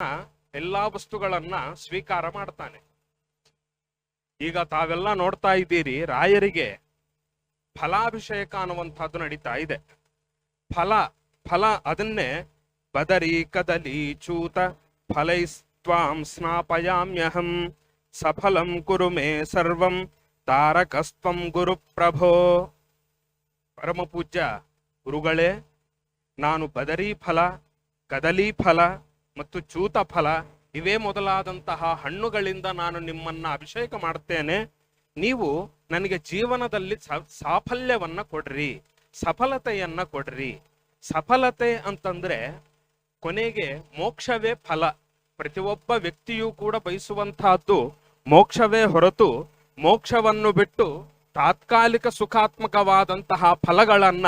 ಎಲ್ಲಾ ವಸ್ತುಗಳನ್ನ ಸ್ವೀಕಾರ ಮಾಡ್ತಾನೆ. ಈಗ ತಾವೆಲ್ಲ ನೋಡ್ತಾ ಇದ್ದೀರಿ, ರಾಯರಿಗೆ ಫಲಾಭಿಷೇಕ ಅನ್ನುವಂಥದ್ದು ನಡೀತಾ ಇದೆ. ಫಲ ಫಲ ಅದನ್ನೇ ಬದರಿ, ಕದಲಿ, ಚೂತ ಫಲೈಸ್ತ್ವಾಂ ಸ್ನಾಪಯಾಮ್ಯಹಂ, ಸಫಲಂ ಕುರು ಮೇ ಸರ್ವಂ ತಾರಕಸ್ತ್ವಂ ಗುರುಪ್ರಭೋ ಪರಮ ಪೂಜ್ಯ ಗುರುಗಳೇ, ನಾನು ಬದರಿ ಫಲ, ಕದಲಿ ಫಲ ಮತ್ತು ಚೂತ ಫಲ ಇವೇ ಮೊದಲಾದಂತಹ ಹಣ್ಣುಗಳಿಂದ ನಾನು ನಿಮ್ಮನ್ನ ಅಭಿಷೇಕ ಮಾಡ್ತೇನೆ ನೀವು ನನಗೆ ಜೀವನದಲ್ಲಿ ಸಾಫಲ್ಯವನ್ನ ಕೊಡ್ರಿ, ಸಫಲತೆಯನ್ನ ಕೊಡ್ರಿ. ಸಫಲತೆ ಅಂತಂದ್ರೆ ಕೊನೆಗೆ ಮೋಕ್ಷವೇ ಫಲ. ಪ್ರತಿಯೊಬ್ಬ ವ್ಯಕ್ತಿಯೂ ಕೂಡ ಬಯಸುವಂತಹದ್ದು ಮೋಕ್ಷವೇ ಹೊರತು ಮೋಕ್ಷವನ್ನು ಬಿಟ್ಟು ತಾತ್ಕಾಲಿಕ ಸುಖಾತ್ಮಕವಾದಂತಹ ಫಲಗಳನ್ನ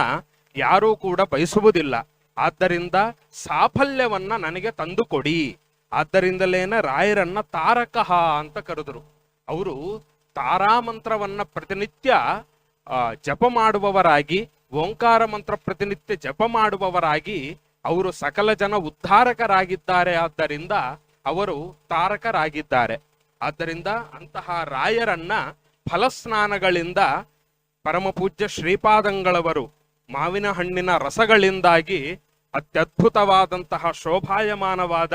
ಯಾರೂ ಕೂಡ ಬಯಸುವುದಿಲ್ಲ. ಆದ್ದರಿಂದ ಸಾಫಲ್ಯವನ್ನ ನನಗೆ ತಂದುಕೊಡಿ. ಆದ್ದರಿಂದಲೇನ ರಾಯರನ್ನ ತಾರಕಃ ಅಂತ ಕರೆದರು. ಅವರು ತಾರಾ ಮಂತ್ರವನ್ನ ಪ್ರತಿನಿತ್ಯ ಜಪ ಮಾಡುವವರಾಗಿ, ಓಂಕಾರ ಮಂತ್ರ ಪ್ರತಿನಿತ್ಯ ಜಪ ಮಾಡುವವರಾಗಿ ಅವರು ಸಕಲ ಜನ ಉದ್ಧಾರಕರಾಗಿದ್ದಾರೆ. ಆದ್ದರಿಂದ ಅವರು ತಾರಕರಾಗಿದ್ದಾರೆ. ಆದ್ದರಿಂದ ಅಂತಹ ರಾಯರನ್ನ ಫಲಸ್ನಾನಗಳಿಂದ, ಪರಮಪೂಜ್ಯ ಶ್ರೀಪಾದಂಗಳವರು, ಮಾವಿನ ಹಣ್ಣಿನ ರಸಗಳಿಂದಾಗಿ ಅತ್ಯದ್ಭುತವಾದಂತಹ ಶೋಭಾಯಮಾನವಾದ